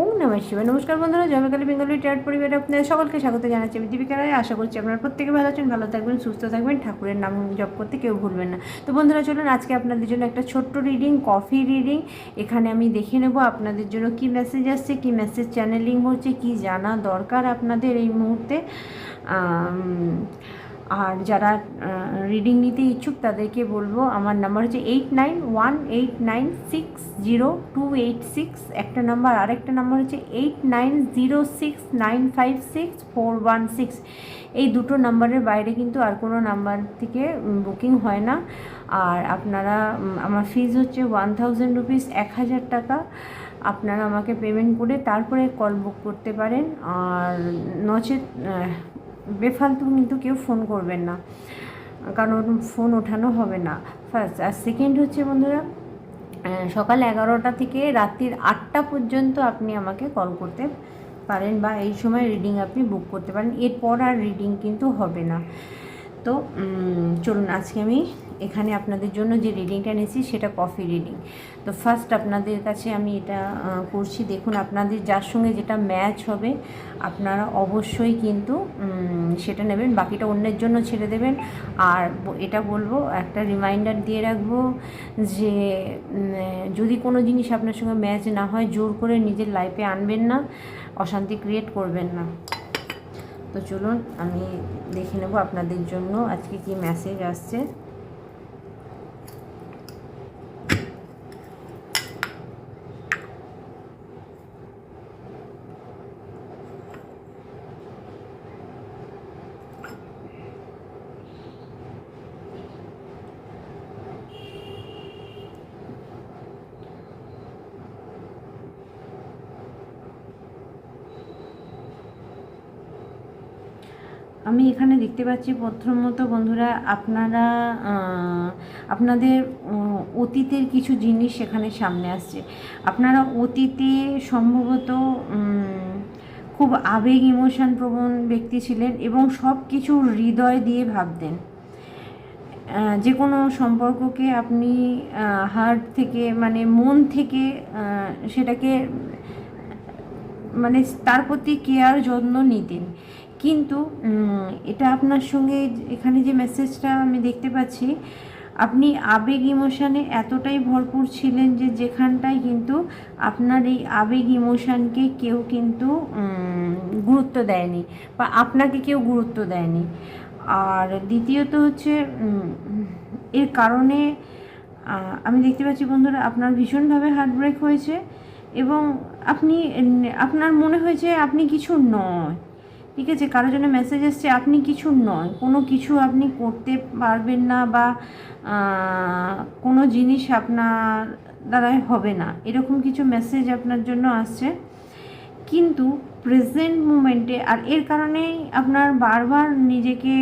ওম নমঃ শিবায়। নমস্কার বন্ধুরা জয়মাকালী বেঙ্গলি ট্যাট পরিবারে আপনাদের সকলকে স্বাগত জানাচ্ছি। আমি দীপিকা রায়, আশা করছি আপনারা প্রত্যেকে ভালো আছেন, ভালো থাকবেন, সুস্থ থাকবেন, ঠাকুরের নাম জপ করতে কেউ ভুলবেন না। তো বন্ধুরা, চলুন আজকে আপনাদের জন্য একটা ছোট্ট রিডিং কফি রিডিং এখানে আমি দেখে নেব আপনাদের জন্য কি মেসেজ আসছে, কি মেসেজ চ্যানেলিং হচ্ছে, কি জানা দরকার আপনাদের এই মুহূর্তে। আর যারা রিডিং নিতে ইচ্ছুক তাদেরকে বলব, আমার নাম্বার হচ্ছে eight nine one eight nine six zero two eight six একটা নাম্বার আর একটা নাম্বার হচ্ছে eight nine zero six nine five six four one six এই দুটো নাম্বারের বাইরে কিন্তু আর কোনো নাম্বার থেকে বুকিং হয় না। আর আপনারা আমার ফিজ হচ্ছে ওয়ান থাউজেন্ড রুপিস এক হাজার টাকা। আপনারা আমাকে পেমেন্ট করে তারপরে কল বুক করতে পারেন। আর নচেত বেফালতু কিন্তু কেউ ফোন করবেন না। কারণ ফোন ওঠানো হবে না। ফার্স্ট আর সেকেন্ড হচ্ছে বন্ধুরা সকাল এগারোটা থেকে রাত্রির আটটা পর্যন্ত আপনি আমাকে কল করতে পারেন বা এই সময় রিডিং আপনি বুক করতে পারেন। এরপর আর রিডিং কিন্তু হবে না। তো চলুন, আজকে আমি এখানে আপনাদের জন্য যে রিডিংটা নিয়েছি সেটা কফি রিডিং তো ফার্স্ট আপনাদের কাছে আমি এটা করছি। দেখুন, আপনাদের যার সঙ্গে যেটা ম্যাচ হবে, আপনারা অবশ্যই কিন্তু সেটা নেবেন। বাকিটা অন্যের জন্য ছেড়ে দেবেন। আর এটা বলব, একটা রিমাইন্ডার দিয়ে রাখব যে যদি কোনো জিনিস আপনার সঙ্গে ম্যাচ না হয়, জোর করে নিজের লাইফে আনবেন না, অশান্তি ক্রিয়েট করবেন না। তো চলুন, আমি দেখে নেব আপনাদের জন্য আজকে কি মেসেজ আসছে। আমি এখানে দেখতে পাচ্ছি প্রথমত বন্ধুরা, আপনারা আপনাদের অতীতের কিছু জিনিস সেখানে সামনে আসছে। আপনারা অতীতে সম্ভবত খুব আবেগ ইমোশন প্রবণ ব্যক্তি ছিলেন এবং সব কিছু হৃদয় দিয়ে ভাবতেন। যে কোনো সম্পর্ককে আপনি হার্ট থেকে মানে মন থেকে সেটাকে মানে তার প্রতি কেয়ার যত্ন নিতেন। কিন্তু এটা আপনার সঙ্গে এখানে যে মেসেজটা আমি দেখতে পাচ্ছি, আপনি আবেগ ইমোশানে এতটাই ভরপুর ছিলেন যে যেখানটায় কিন্তু আপনার এই আবেগ ইমোশানকে কেউ কিন্তু গুরুত্ব দেয়নি বা আপনাকে কেউ গুরুত্ব দেয়নি। আর দ্বিতীয়ত হচ্ছে এর কারণে আমি দেখতে পাচ্ছি বন্ধুরা, আপনার ভীষণভাবে হার্ট ব্রেক হয়েছে এবং আপনি, আপনার মনে হয়েছে আপনি কিছু নয়। ঠিক আছে, কারোর জন্য মেসেজ এসছে, আপনি কিছু নয়। কোনো কিছু আপনি করতে পারবেন না বা কোনো জিনিস আপনার দ্বারাই হবে না। এরকম কিছু মেসেজ আপনার জন্য আসছে। কিন্তু প্রেজেন্ট মুমেন্টে আর এর কারণেই আপনার বারবার নিজেকে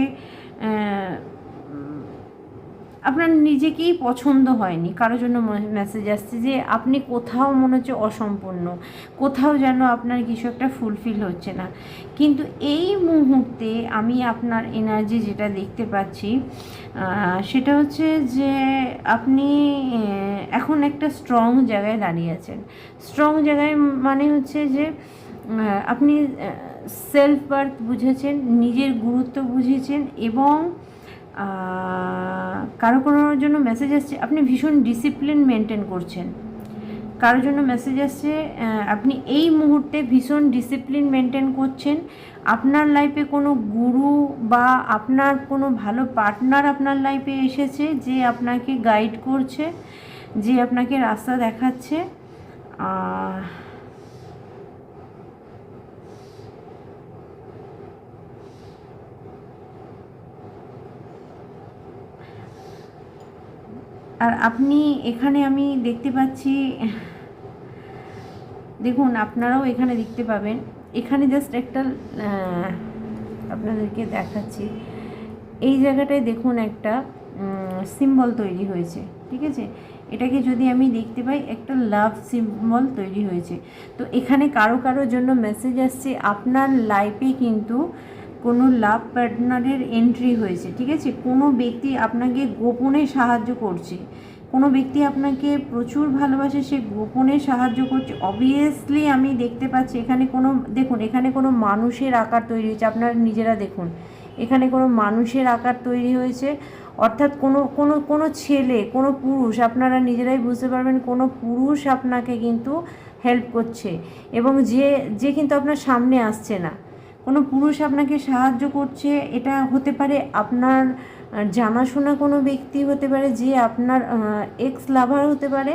আপনার নিজেকেই পছন্দ হয়নি। কারোর জন্য মেসেজ আসছে যে, আপনি কোথাও মনে হচ্ছে অসম্পূর্ণ। কোথাও যেন আপনার কিছু একটা ফুলফিল হচ্ছে না। কিন্তু এই মুহূর্তে আমি আপনার এনার্জি যেটা দেখতে পাচ্ছি সেটা হচ্ছে যে, আপনি এখন একটা স্ট্রং জায়গায় দাঁড়িয়ে আছেন। স্ট্রং জায়গায় মানে হচ্ছে যে আপনি সেলফ বার্থ বুঝেছেন, নিজের গুরুত্ব বুঝেছেন এবং কারও কারোর জন্য মেসেজ আসছে, আপনি ভীষণ ডিসিপ্লিন মেনটেন করছেন। কারোর জন্য মেসেজ আসছে আপনি এই মুহূর্তে ভীষণ ডিসিপ্লিন মেনটেন করছেন। আপনার লাইফে কোনো গুরু বা আপনার কোনো ভালো পার্টনার আপনার লাইফে এসেছে যে আপনাকে গাইড করছে, যে আপনাকে রাস্তা দেখাচ্ছে? আর আপনি এখানে আমি দেখতে পাচ্ছি, দেখুন আপনারাও এখানে দেখতে পাবেন। এখানে জাস্ট একটা আপনাদেরকে দেখাচ্ছি। এই জায়গাটায় দেখুন একটা সিম্বল তৈরি হয়েছে, ঠিক আছে? এটাকে যদি আমি দেখতে পাই, একটা লাভ সিম্বল তৈরি হয়েছে। তো এখানে কারও কারোর জন্য মেসেজ আসছে। আপনার লাইফে কিন্তু কোনো লাভ পার্টনারের এন্ট্রি হয়েছে, ঠিক আছে? কোনো ব্যক্তি আপনাকে গোপনে সাহায্য করছে। কোনো ব্যক্তি আপনাকে প্রচুর ভালোবাসে, সে গোপনে সাহায্য করছে। অবভিয়াসলি আমি দেখতে পাচ্ছি, এখানে কোনো, দেখুন, এখানে কোনো মানুষের আকার তৈরি হয়েছে। আপনারা নিজেরা দেখুন, এখানে কোনো মানুষের আকার তৈরি হয়েছে। অর্থাৎ কোনো কোনো কোনো ছেলে, কোনো পুরুষ, আপনারা নিজেরাই বুঝতে পারবেন, কোনো পুরুষ আপনাকে কিন্তু হেল্প করছে। এবং যে যে কিন্তু আপনার সামনে আসছে না। কোনো পুরুষ আপনাকে সাহায্য করছে, এটা হতে পারে আপনার জানাশোনা কোনো ব্যক্তি হতে পারে যে আপনার এক্স লাভার হতে পারে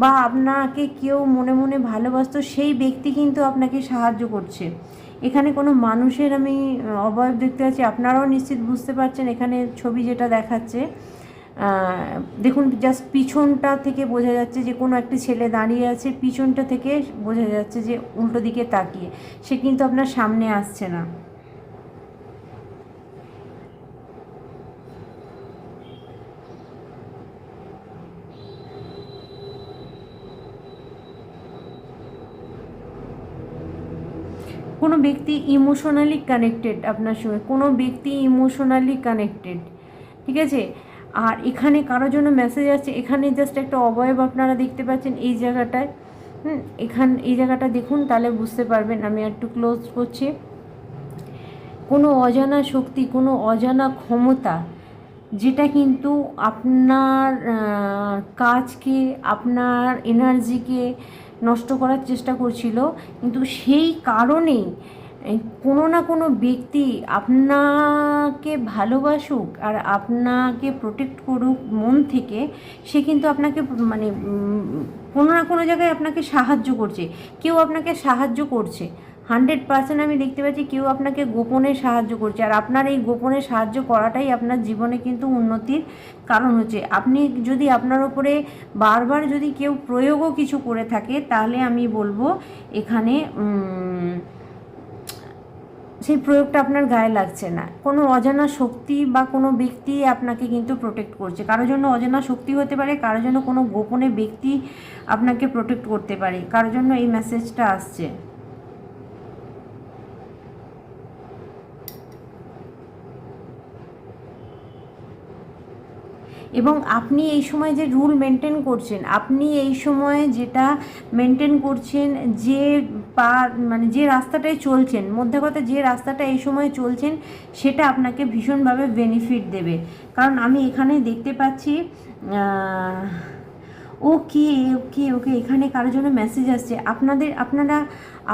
বা আপনাকে কেউ মনে মনে ভালোবাসতো, সেই ব্যক্তি কিন্তু আপনাকে সাহায্য করছে। এখানে কোনো মানুষের আমি অবয়ব দেখতে পাচ্ছি, আপনারাও নিশ্চিত বুঝতে পারছেন, এখানে ছবি যেটা দেখাচ্ছে দেখুন জাস্ট পিছনটা থেকে বোঝা যাচ্ছে যে কোনো একটি ছেলে দাঁড়িয়ে আছে, পিছনটা থেকে বোঝা যাচ্ছে যে উল্টো দিকে তাকিয়ে। সে কিন্তু আপনার সামনে আসছে না। কোনো ব্যক্তি ইমোশনালি কানেক্টেড আপনার সঙ্গে, কোনো ব্যক্তি ইমোশনালি কানেক্টেড ঠিক আছে? আর এখানে কারোর জন্য মেসেজ আসছে, এখানে জাস্ট একটা অবয়ব আপনারা দেখতে পাচ্ছেন এই জায়গাটায়। হুম, এখান, এই জায়গাটা দেখুন, তাহলে বুঝতে পারবেন, আমি একটু ক্লোজ করছি। কোনো অজানা শক্তি, কোনো অজানা ক্ষমতা, যেটা কিন্তু আপনার কাজকে, আপনার এনার্জিকে নষ্ট করার চেষ্টা করছিল, কিন্তু সেই কারণেই কোনো না কোনো ব্যক্তি আপনাকে ভালোবাসুক আর আপনাকে প্রোটেক্ট করুক মন থেকে, সে কিন্তু আপনাকে মানে কোনো না কোনো জায়গায় আপনাকে সাহায্য করছে। কেউ আপনাকে সাহায্য করছে। হান্ড্রেড পার্সেন্ট আমি দেখতে পাচ্ছি কেউ আপনাকে গোপনে সাহায্য করছে। আর আপনার এই গোপনে সাহায্য করাটাই আপনার জীবনে কিন্তু উন্নতির কারণ হচ্ছে। আপনি যদি আপনার ওপরে বারবার যদি কেউ প্রয়োগও কিছু করে থাকে, তাহলে আমি বলব এখানে সেই প্রয়োগটা আপনার গায়ে লাগছে না। কোনো অজানা শক্তি বা কোনো ব্যক্তি আপনাকে কিন্তু প্রোটেক্ট করছে। কারও জন্য অজানা শক্তি হতে পারে, কারও জন্য কোনো গোপনে ব্যক্তি আপনাকে প্রোটেক্ট করতে পারে। কারও জন্য এই মেসেজটা আসছে। এবং আপনি এই সময় যে রুল মেনটেন করছেন, আপনি এই সময় যেটা মেনটেন করছেন, যে পা মানে যে রাস্তাটায় চলছেন, মধ্যে কথা যে রাস্তাটা এই সময় চলছেন, সেটা আপনাকে ভীষণভাবে বেনিফিট দেবে। কারণ আমি এখানে দেখতে পাচ্ছি ওকে ওকে ওকে, এখানে কারোর জন্য মেসেজ আসছে। আপনাদের, আপনারা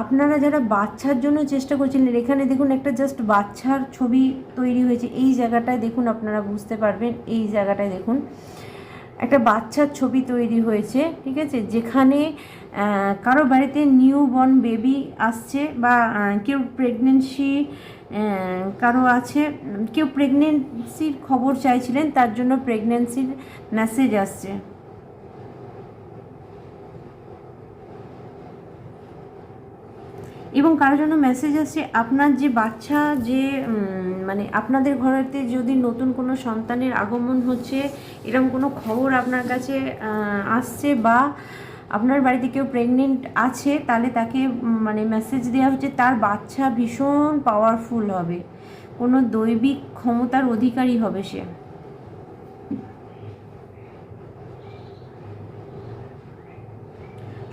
আপনারা যারা বাচ্চার জন্য চেষ্টা করছিলেন, এখানে দেখুন একটা জাস্ট বাচ্চার ছবি তৈরি হয়েছে। এই জায়গাটায় দেখুন আপনারা বুঝতে পারবেন, এই জায়গাটায় দেখুন। একটা বাচ্চার ছবি তৈরি হয়েছে, ঠিক আছে? যেখানে কারও বাড়িতে নিউ বর্ন বেবি আসছে বা কেউ প্রেগনেন্সি কারও আছে, কেউ প্রেগনেন্সির খবর চাইছিলেন, তার জন্য প্রেগনেন্সির মেসেজ আসছে। এবং কারোর জন্য মেসেজ আসছে, আপনার যে বাচ্চা যে মানে আপনাদের ঘরেতে যদি নতুন কোনো সন্তানের আগমন হচ্ছে, এরকম কোনো খবর আপনার কাছে আসছে বা আপনার বাড়িতে কেউ প্রেগনেন্ট আছে, তাহলে তাকে মানে মেসেজ দেওয়া হচ্ছে, তার বাচ্চা ভীষণ পাওয়ারফুল হবে। কোনো দৈবিক ক্ষমতার অধিকারী হবে সে।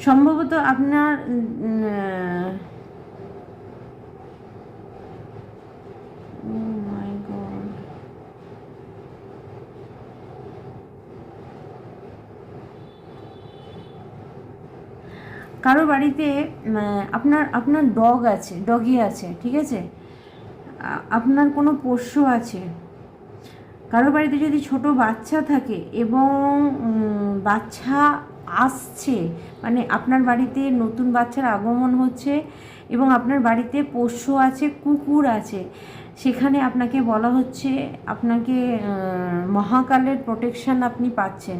সম্ভবত আপনার কারও বাড়িতে আপনার আপনার ডগ আছে ডগি আছে, ঠিক আছে? আপনার কোনো পোষ্য আছে কারও বাড়িতে যদি ছোট বাচ্চা থাকে এবং বাচ্চা আসছে মানে আপনার বাড়িতে নতুন বাচ্চার আগমন হচ্ছে এবং আপনার বাড়িতে পোষ্য আছে, কুকুর আছে, সেখানে আপনাকে বলা হচ্ছে, আপনাকে মহাকালের প্রোটেকশন আপনি পাচ্ছেন।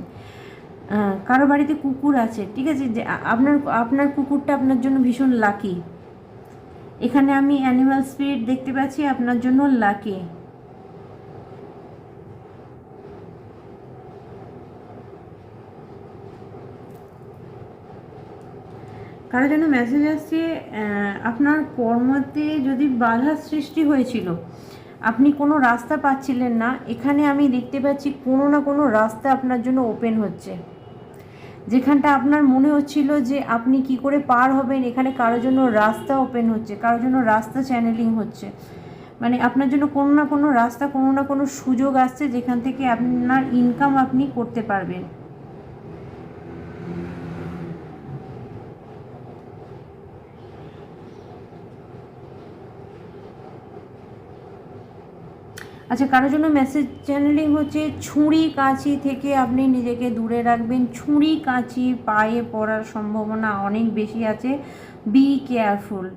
কারও বাড়িতে কুকুর আছে, ঠিক আছে? যে আপনার আপনার কুকুরটা আপনার জন্য ভীষণ লাকি এখানে আমি অ্যানিমাল স্পিরিট দেখতে পাচ্ছি, আপনার জন্য লাকি কারও জন্য মেসেজ আসছে আপনার কর্মতে যদি বাধা সৃষ্টি হয়েছিল, আপনি কোনো রাস্তা পাচ্ছিলেন না, এখানে আমি দেখতে পাচ্ছি কোনো না কোনো রাস্তা আপনার জন্য ওপেন হচ্ছে। যেখানটা আপনার মনে হচ্ছিল যে আপনি কি করে পার হবেন, এখানে কারোর জন্য রাস্তা ওপেন হচ্ছে কারোর জন্য রাস্তা চ্যানেলিং হচ্ছে। মানে আপনার জন্য কোনো না কোনো রাস্তা, কোনো না কোনো সুযোগ আসছে যেখান থেকে আপনার ইনকাম আপনি করতে পারবেন। আচ্ছা কারোর জন্য মেসেজ চ্যানেলিং হচ্ছে ছুরি কাঁচি থেকে আপনি নিজেকে দূরে রাখবেন। ছুরি কাঁচি পায়ে পড়ার সম্ভাবনা অনেক বেশি আছে। বি কেয়ারফুল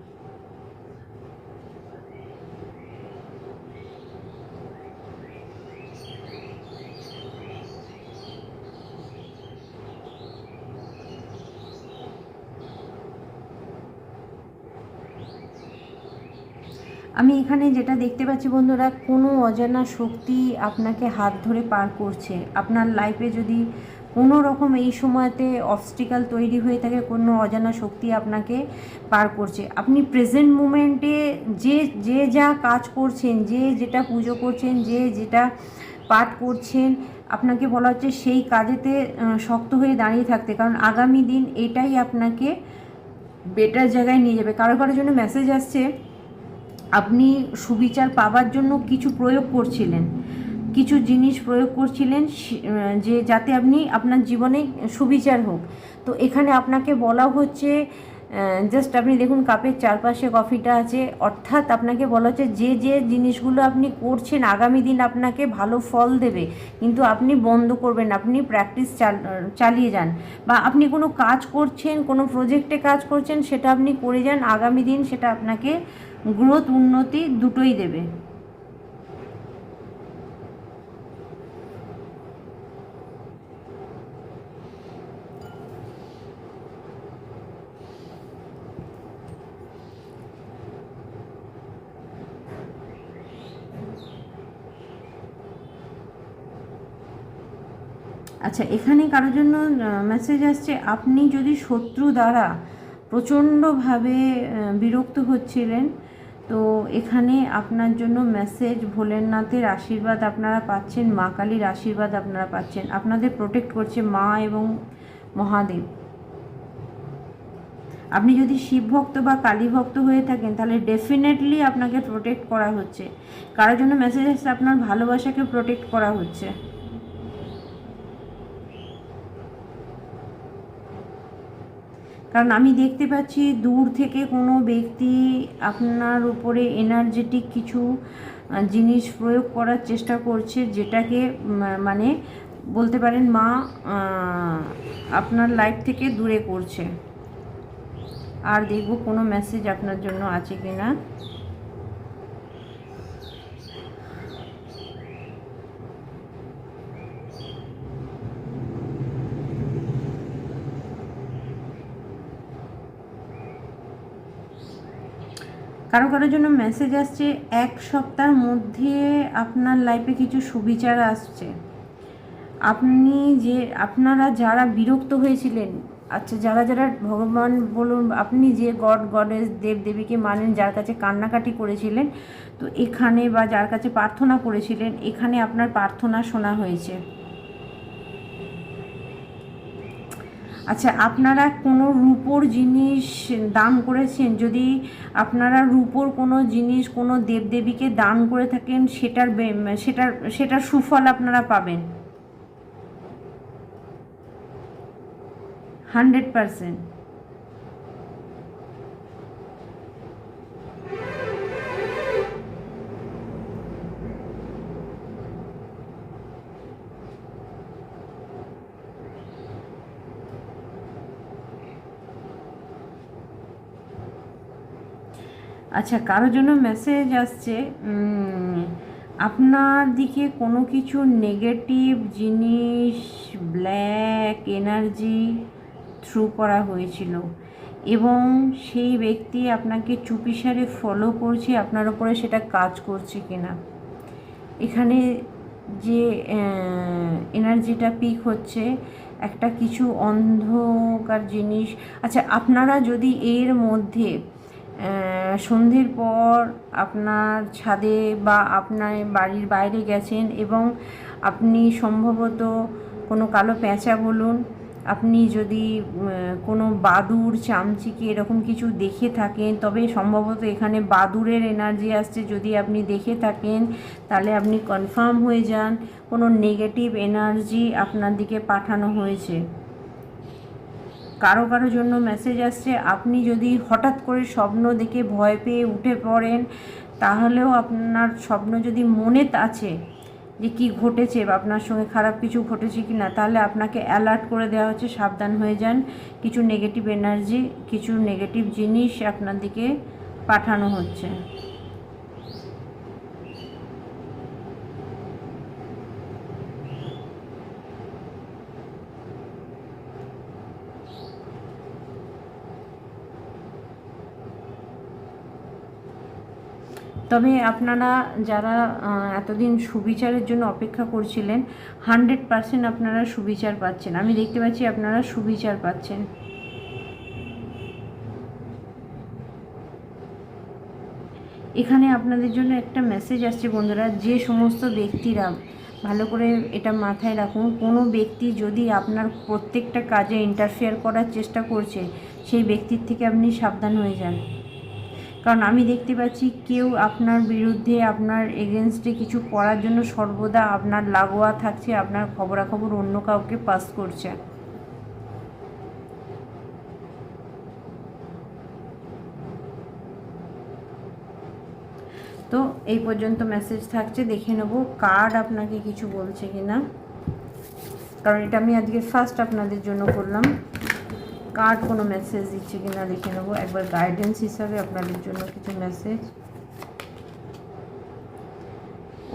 আমি এখানে যেটা দেখতে পাচ্ছি বন্ধুরা, কোনো অজানা শক্তি আপনাকে হাত ধরে পার করছে। আপনার লাইফে যদি কোনো রকম এই সময়তে অবস্টিকাল তৈরি হয়ে থাকে, কোনো অজানা শক্তি আপনাকে পার করছে। আপনি প্রেজেন্ট মুমেন্টে যে যে যা কাজ করছেন, যে যেটা পুজো করছেন, যে যেটা পাঠ করছেন, আপনাকে বলা হচ্ছে সেই কাজেতে শক্ত হয়ে দাঁড়িয়ে থাকতে। কারণ আগামী দিন এটাই আপনাকে বেটার জায়গায় নিয়ে যাবে। কারও কারোর জন্য মেসেজ আসছে আপনি সুবিচার পাবার জন্য কিছু প্রয়োগ করছিলেন। কিছু জিনিস প্রয়োগ করছিলেন যে যাতে আপনি আপনার জীবনে সুবিচার হোক। তো এখানে আপনাকে বলা হচ্ছে জাস্ট আপনি দেখুন, কাপের চারপাশে কফিটা আছে। অর্থাৎ আপনাকে বলা হচ্ছে, যে যে জিনিসগুলো আপনি করছেন, আগামী দিন আপনাকে ভালো ফল দেবে। কিন্তু আপনি বন্ধ করবেন আপনি প্র্যাকটিস চালিয়ে যান। বা আপনি কোনো কাজ করছেন, কোনো প্রজেক্টে কাজ করছেন, সেটা আপনি করে যান, আগামী দিন সেটা আপনাকে গ্রোথ উন্নতি দুটোই দেবে। আচ্ছা এখানে কারোর জন্য মেসেজ আসছে, আপনি যদি শত্রু দ্বারা প্রচণ্ডভাবে বিরক্ত হচ্ছিলেন তো এখানে আপনার জন্য মেসেজ ভোলেনাথের আশীর্বাদ আপনারা পাচ্ছেন, মা কালীর আশীর্বাদ আপনারা পাচ্ছেন। আপনাদের প্রোটেক্ট করছে মা এবং মহাদেব। আপনি যদি শিব ভক্ত বা কালী ভক্ত হয়ে থাকেন, তাহলে ডেফিনেটলি আপনাকে প্রোটেক্ট করা হচ্ছে। কারোর জন্য মেসেজ আসছে, আপনার ভালোবাসাকে প্রোটেক্ট করা হচ্ছে। কারণ আমি দেখতে পাচ্ছি দূর থেকে কোনো ব্যক্তি আপনার উপরে এনার্জেটিক কিছু জিনিস প্রয়োগ করার চেষ্টা করছে যেটাকে মানে বলতে পারেন মা আপনার লাইফ থেকে দূরে করছে। আর দেখব কোনো মেসেজ আপনার জন্য আছে কি না কারও কারোর জন্য মেসেজ আসছে, এক সপ্তাহের মধ্যে আপনার লাইফে কিছু সুবিচার আসছে। আপনি যে, আপনারা যারা বিরক্ত হয়েছিলেন আচ্ছা যারা যারা ভগবান বলুন, আপনি যে গড গডেস দেব, দেবীকে মানেন, যার কাছে কান্নাকাটি করেছিলেন, তো এখানে বা যার কাছে প্রার্থনা করেছিলেন, এখানে আপনার প্রার্থনা শোনা হয়েছে। আচ্ছা আপনারা কোনো রূপোর জিনিস দান করেছেন? যদি আপনারা রূপোর কোনো জিনিস কোনো দেবদেবীকে দান করে থাকেন, সেটার সেটার সেটার সুফল আপনারা পাবেন। Hundred percent. আচ্ছা কারোর জন্য মেসেজ আসছে আপনার দিকে কোনো কিছু নেগেটিভ জিনিস ব্ল্যাক এনার্জি থ্রু করা হয়েছিল এবং সেই ব্যক্তি আপনাকে চুপিসারে ফলো করছে, আপনার উপরে সেটা কাজ করছে কিনা? এখানে যে এনার্জিটা পিক হচ্ছে, একটা কিছু অন্ধকার জিনিস। আচ্ছা আপনারা যদি এর মধ্যে সন্ধ্যের পর আপনার ছাদে বা আপনার বাড়ির বাইরে গেছেন এবং আপনি সম্ভবত কোনো কালো পেঁচা বলুন, আপনি যদি কোনো বাদুর চামচিকে এরকম কিছু দেখে থাকেন, তবে সম্ভবত এখানে বাদুরের এনার্জি আসছে। যদি আপনি দেখে থাকেন, তাহলে আপনি কনফার্ম হয়ে যান, কোনো নেগেটিভ এনার্জি আপনার দিকে পাঠানো হয়েছে। কারও কারও জন্য মেসেজ আসছে। আপনি যদি হঠাৎ করে স্বপ্ন দেখে ভয় পেয়ে উঠে পড়েন, তাহলেও আপনার স্বপ্ন যদি মনে আছে যে কি ঘটেছে বা আপনার সঙ্গে খারাপ কিছু ঘটেছে কি না তাহলে আপনাকে অ্যালার্ট করে দেওয়া হচ্ছে, সাবধান হয়ে যান। কিছু নেগেটিভ এনার্জি কিছু নেগেটিভ জিনিস আপনার দিকে পাঠানো হচ্ছে। তবে আপনারা যারা এতদিন সুবিচারের জন্য অপেক্ষা করছিলেন, হান্ড্রেড পারসেন্ট আপনারা সুবিচার পাচ্ছেন। আমি দেখতে পাচ্ছি আপনারা সুবিচার পাচ্ছেন। এখানে আপনাদের জন্য একটা মেসেজ আসছে বন্ধুরা, যে সমস্ত ব্যক্তিরা, ভালো করে এটা মাথায় রাখুন, কোনো ব্যক্তি যদি আপনার প্রত্যেকটা কাজে ইন্টারফেয়ার করার চেষ্টা করছে, সেই ব্যক্তির থেকে আপনি সাবধান হয়ে যান। কারণ আমি দেখতে পাচ্ছি কেউ আপনার বিরুদ্ধে, আপনার এগেনস্টে কিছু করার জন্য সর্বদা আপনার লাগোয়া থাকছে, আপনার খবরাখবর অন্য কাউকে পাস করছে। তো এই পর্যন্ত মেসেজ থাকছে, দেখে নেব কার্ড আপনাকে কিছু বলছে কি না কারণ এটা আমি আজকে ফার্স্ট আপনাদের জন্য করলাম। কার্ড কোনো মেসেজ দিচ্ছে কি না দেখে নেব। একবার গাইডেন্স হিসাবে আপনাদের জন্য কিছু মেসেজ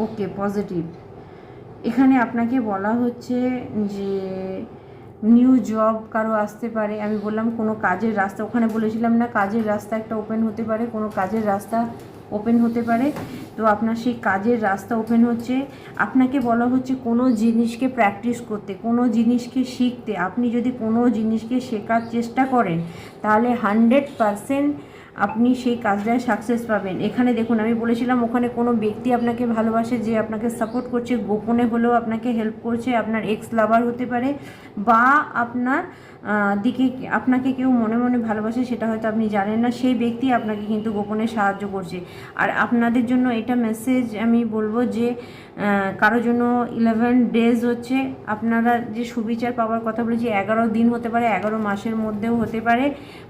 ওকে পজিটিভ এখানে আপনাকে বলা হচ্ছে যে নিউ জব কারও আসতে পারে। আমি বললাম কোনো কাজের রাস্তা, ওখানে বলেছিলাম না কাজের রাস্তা একটা ওপেন হতে পারে, কোনো কাজের রাস্তা ওপেন হতে পারে। তো আপনার সেই কাজের রাস্তা ওপেন হচ্ছে। আপনাকে বলা হচ্ছে কোনো জিনিসকে প্র্যাকটিস করতে, কোনো জিনিসকে শিখতে। আপনি যদি কোনো জিনিসকে শেখার চেষ্টা করেন, তাহলে হান্ড্রেড পারসেন্ট আপনি সেই কাজটায় সাকসেস পাবেন। এখানে দেখুন, আমি বলেছিলাম, ওখানে কোনো ব্যক্তি আপনাকে ভালোবাসে, যে আপনাকে সাপোর্ট করছে, গোপনে হলেও আপনাকে হেল্প করছে, আপনার এক্স লাভার হতে পারে, বা আপনার দিকে আপনাকে কেউ মনে মনে ভালোবাসে, সেটা হয়তো আপনি জানেন না, সেই ব্যক্তি আপনাকে কিন্তু গোপনে সাহায্য করছে। আর আপনাদের জন্য এটা মেসেজ আমি বলব যে কারোর জন্য ইলেভেন ডেজ হচ্ছে, আপনারা যে সুবিচার পাওয়ার কথা বলেছি, এগারো দিন হতে পারে, এগারো মাসের মধ্যেও হতে পারে,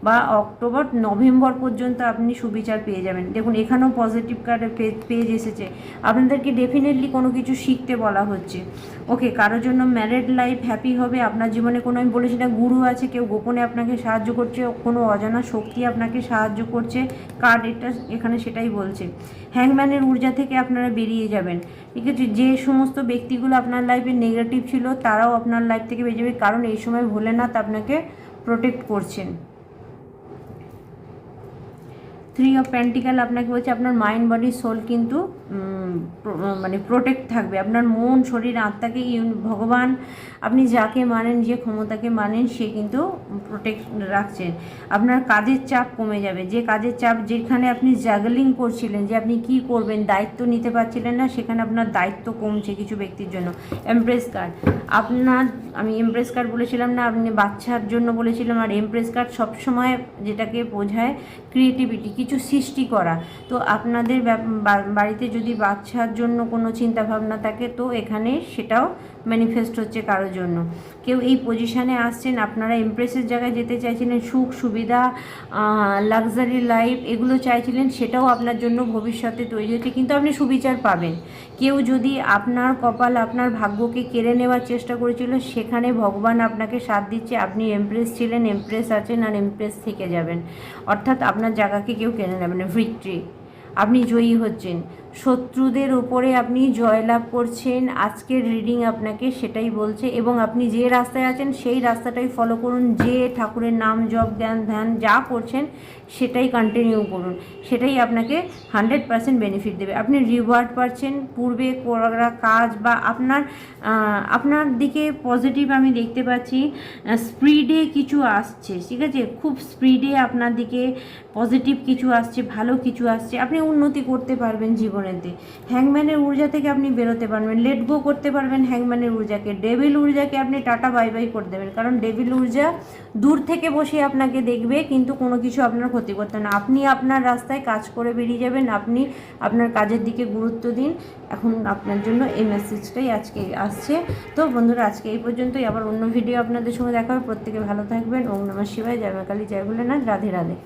বা অক্টোবর, নভেম্বর পর্যন্ত আপনি সুবিচার পেয়ে যাবেন। দেখুন, এখানেও পজিটিভ কার্ডের পেজ এসেছে। আপনাদেরকে ডেফিনেটলি কোনো কিছু শিখতে বলা হচ্ছে। ওকে কারোর জন্য ম্যারেড লাইফ হ্যাপি হবে, আপনার জীবনে কোনো, আমি বলেছি না, গুরু আছে, কেউ গোপনে আপনাকে সাহায্য করছে, কোনো অজানা শক্তি আপনাকে সাহায্য করছে কার্ড এটা এখানে সেটাই বলছে। হ্যাংম্যানের ঊর্জা থেকে আপনারা বেরিয়ে যাবেন। ঠিক আছে? যে সমস্ত ব্যক্তিগুলো আপনার লাইফে নেগেটিভ ছিল, তারাও আপনার লাইফ থেকে বেরিয়ে যাবে। কারণ এই সময় ভোলেনাথ আপনাকে প্রোটেক্ট করছেন। থ্রি অফ প্যান্টিক্যাল আপনাকে বলছে আপনার মাইন্ড বডি সোল কিন্তু মানে প্রোটেক্ট থাকবে। আপনার মন, শরীর, আত্মাকে ভগবান, আপনি যাকে মানেন, যে ক্ষমতাকে মানেন, সে কিন্তু প্রোটেক্ট রাখছেন আপনার কাজের চাপ কমে যাবে। যে কাজের চাপ যেখানে আপনি জাগলিং করছিলেন, যে আপনি কি করবেন, দায়িত্ব নিতে পারছিলেন না, সেখানে আপনার দায়িত্ব কমছে কিছু ব্যক্তির জন্য। এমপ্রেস কার্ড আপনার, আমি এমপ্রেস কার্ড বলেছিলাম না, আপনি বাচ্চার জন্য বলেছিলাম, আর এমপ্রেস কার্ড সবসময় যেটাকে বোঝায় ক্রিয়েটিভিটি কিছু সৃষ্টি করা। তো আপনাদের বাড়িতে যদি বাচ্চার জন্য কোনো চিন্তা ভাবনা থাকে, তো এখানে সেটাও ম্যানিফেস্ট হচ্ছে কারোর জন্য। কেউ এই পজিশানে আসছেন, আপনারা ইমপ্রেসের জায়গায় যেতে চাইছিলেন, সুখ, সুবিধা লাক্সারি লাইফ এগুলো চাইছিলেন, সেটাও আপনার জন্য ভবিষ্যতে তৈরি হচ্ছে, কিন্তু আপনি সুবিচার পাবেন। কেউ যদি আপনার কপাল, আপনার ভাগ্যকে কেড়ে নেওয়ার চেষ্টা করেছিল, সেখানে ভগবান আপনাকে সাথ দিচ্ছে, আপনি এমপ্রেস ছিলেন এমপ্রেস আছেন আর এমপ্রেস থেকে যাবেন। অর্থাৎ আপনার জায়গাকে কেউ কেড়ে নেবে না ভিক্টরি আপনি জয়ী হচ্ছেন। শত্রুদের উপরে আপনি জয়লাভ করছেন, আজকের রিডিং আপনাকে সেটাই বলছে এবং আপনি যে রাস্তায় আছেন সেই রাস্তাটাই ফলো করুন, যে ঠাকুরের নাম জপ জ্ঞান ধ্যান যা করছেন সেটাই কন্টিনিউ করুন। সেটাই আপনাকে হান্ড্রেড পার্সেন্ট বেনিফিট দেবে। আপনি রিওয়ার্ড পাচ্ছেন, পূর্বে করা কাজ বা আপনার আপনার দিকে পজিটিভ আমি দেখতে পাচ্ছি স্পিডে কিছু আসছে, ঠিক আছে? খুব স্পিডে আপনার দিকে পজিটিভ কিছু আসছে, ভালো কিছু আসছে, আপনি উন্নতি করতে পারবেন জীবনেতে হ্যাংম্যানের ঊর্জা থেকে আপনি বেরোতে পারবেন লেট গো করতে পারবেন হ্যাংম্যানের ঊর্জাকে ডেভিল ঊর্জাকে আপনি টাটা বাই বাই করে দেবেন। কারণ ডেভিল ঊর্জা দূর থেকে বসে আপনাকে দেখবে, কিন্তু কোনো কিছু আপনার ক্ষতি করতে না। আপনি আপনার রাস্তায় কাজ করে বেরিয়ে যাবেন, আপনি আপনার কাজের দিকে গুরুত্ব দিন। এখন আপনার জন্য এই মেসেজটাই আজকে আসছে। তো বন্ধুরা, আজকে এই পর্যন্তই। আবার অন্য ভিডিও আপনাদের সঙ্গে দেখা হবে। প্রত্যেকে ভালো থাকবেন। ওম নমঃ শিবায়। জয় মা কালী জয় ভোলেনাথ। রাধে রাধে।